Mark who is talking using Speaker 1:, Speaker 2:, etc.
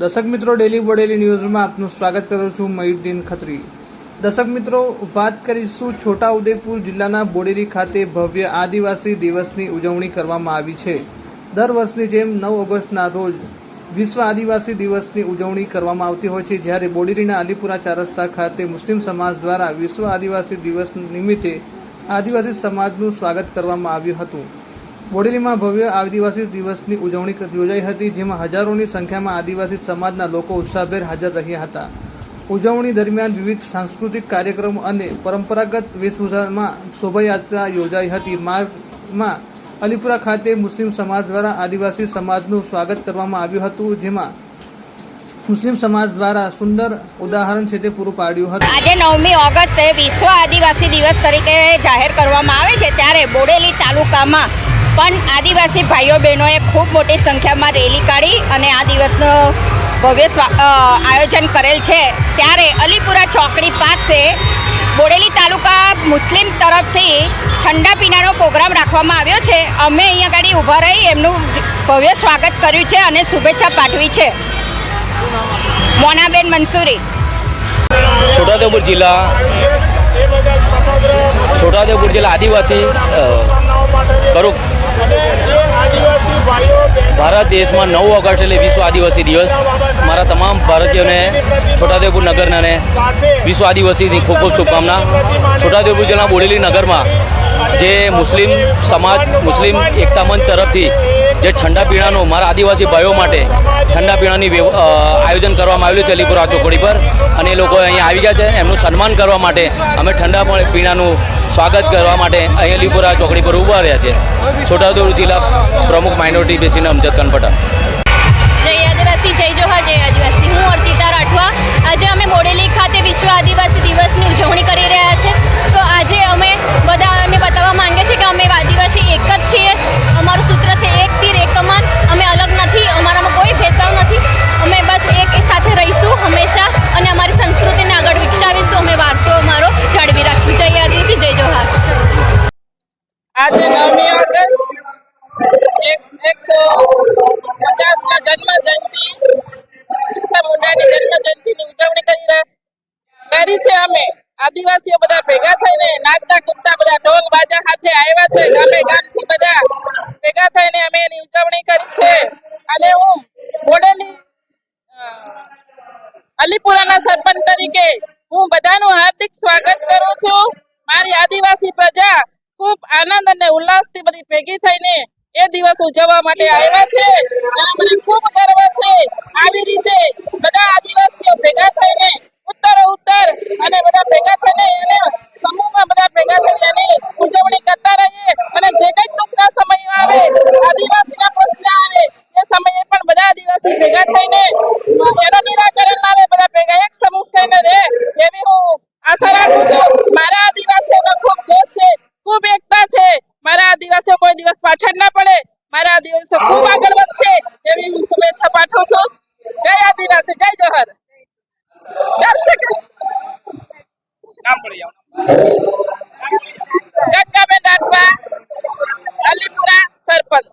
Speaker 1: દર્શક મિત્રો, ડેલી બોડેલી ન્યૂઝમાં આપનું સ્વાગત કરું છું મયુદ્દીન ખત્રી. દર્શક મિત્રો, વાત કરીશું છોટા ઉદેપુર જિલ્લાના બોડેલી ખાતે ભવ્ય આદિવાસી દિવસની ઉજવણી કરવામાં આવી છે. દર વર્ષની જેમ નવ ઓગસ્ટના રોજ વિશ્વ આદિવાસી દિવસની ઉજવણી કરવામાં આવતી હોય છે. જ્યારે બોડેલીના અલીપુરા ચારસ્તા ખાતે મુસ્લિમ સમાજ દ્વારા વિશ્વ આદિવાસી દિવસ નિમિત્તે આદિવાસી સમાજનું સ્વાગત કરવામાં આવ્યું હતું. બોડેલીમાં ભવ્ય આદિવાસી દિવસની ઉજવણી યોજાઈ હતી, જેમાં હજારોની સંખ્યામાં આદિવાસી સમાજના લોકો ઉત્સાહભેર હાજર રહ્યા હતા. ઉજવણી દરમિયાન વિવિધ સાંસ્કૃતિક કાર્યક્રમો અને પરંપરાગત વેશભૂષામાં શોભાયાત્રા યોજાઈ હતી. માર્ગમાં અલીપુરા ખાતે મુસ્લિમ સમાજ દ્વારા આદિવાસી સમાજનું સ્વાગત કરવામાં આવ્યું હતું, જેમાં મુસ્લિમ સમાજ દ્વારા સુંદર ઉદાહરણ છે તે પૂરું પાડ્યું હતું.
Speaker 2: આજે નવમી ઓગસ્ટે વિશ્વ આદિવાસી દિવસ તરીકે જાહેર કરવામાં આવે છે. ત્યારે બોડેલી તાલુકામાં પણ આદિવાસી ભાઈઓ બહેનોએ ખૂબ મોટી સંખ્યામાં રેલી કાઢી અને આ દિવસનો ભવ્ય આયોજન કરેલ છે. ત્યારે અલીપુરા ચોકડી પાસે બોડેલી તાલુકા મુસ્લિમ તરફથી ઠંડા પીણાનો પ્રોગ્રામ રાખવામાં આવ્યો છે. અમે અહીંયા આગળ ઊભા રહી એમનું ભવ્ય સ્વાગત કર્યું છે અને શુભેચ્છા પાઠવી છે. મોનાબેન મંસૂરી.
Speaker 3: છોટાઉદેપુર જિલ્લા છોટાઉદેપુર જિલ્લા આદિવાસી અ, કરું ભારત દેશમાં નવ ઓગસ્ટ એટલે વિશ્વ આદિવાસી દિવસ. મારા તમામ ભારતીયોને છોટાઉદેપુર નગરને વિશ્વ આદિવાસીની ખૂબ ખૂબ શુભકામના. છોટાઉદેપુર જિલ્લાના બોડેલી નગરમાં જે મુસ્લિમ સમાજ, મુસ્લિમ એકતા મંચ તરફથી જે ઠંડા પીણાનું મારા આદિવાસી ભાઈઓ માટે ઠંડા પીણાની આયોજન કરવામાં આવેલું છે અલીપુરા ચોકડી પર. અને એ લોકો અહીંયા આવી ગયા છે. એમનું સન્માન કરવા માટે અમે ઠંડા પીણાનું સ્વાગત કરવા માટે અહીં અલીપુરા ચોકડી પર ઊભા રહ્યા છે. છોટાઉદેપુર જિલ્લા પ્રમુખ માઇનોરિટી બેસીને અમજદ કનપટા.
Speaker 2: જય આદિવાસી, જય જોહર, જય આદિવાસી. હું અર્ચિતા રાઠવા. આજે અમે બોડેલી ખાતે વિશ્વ આદિવાસી દિવસની આજે
Speaker 4: નવમી ઓગસ્ટ, એક એકસો પચાસમાં જન્મ જયંતિ બિરસા મુંડાની જન્મ જયંતિની ઉજવણી કરી કરી છે અમે. આદિવાસીઓ બધા ભેગા થઈને નાગતા કૂદતા બધા ઢોલ બાજા સાથે આવ્યા છે. ગામે ગામથી બધા ભેગા થઈને અમે એની ઉજવણી કરી છે. અને હું બોડેલી અલીપુરાના સરપંચ તરીકે હું બધાનું હાર્દિક સ્વાગત કરું છું. મારી આદિવાસી પ્રજા ખૂબ આનંદ અને ઉલ્લાસથી બધી ભેગી થઈને એ દિવસ ઉજવવા માટે આવ્યા છે. અને મને ખૂબ ગર્વ છે. આવી રીતે બધા આદિવાસીઓ ભેગા થઈને ઉત્તર ઉત્તર અને બધા ભેગા થઈને એને સમૂહમાં બધા ભેગા થઈને એની ઉજવણી કરતા રહીએ. અને જે કંઈક દુઃખના સમય આવે, આદિવાસીના પ્રશ્ન આવે, એ સમયે પણ બધા આદિવાસી ભેગા થઈને એનો નિરાકરણ લાવે. પાછળ ના પડે. મારા દિવસો ખૂબ આગળ વધશે એવી હું શુભેચ્છા પાઠવું છું. જય આદિવાસી, જય જોહર. જય શ્રી કૃષ્ણ ગંગાબેન રાઠવા અલીપુરા સરપંચ.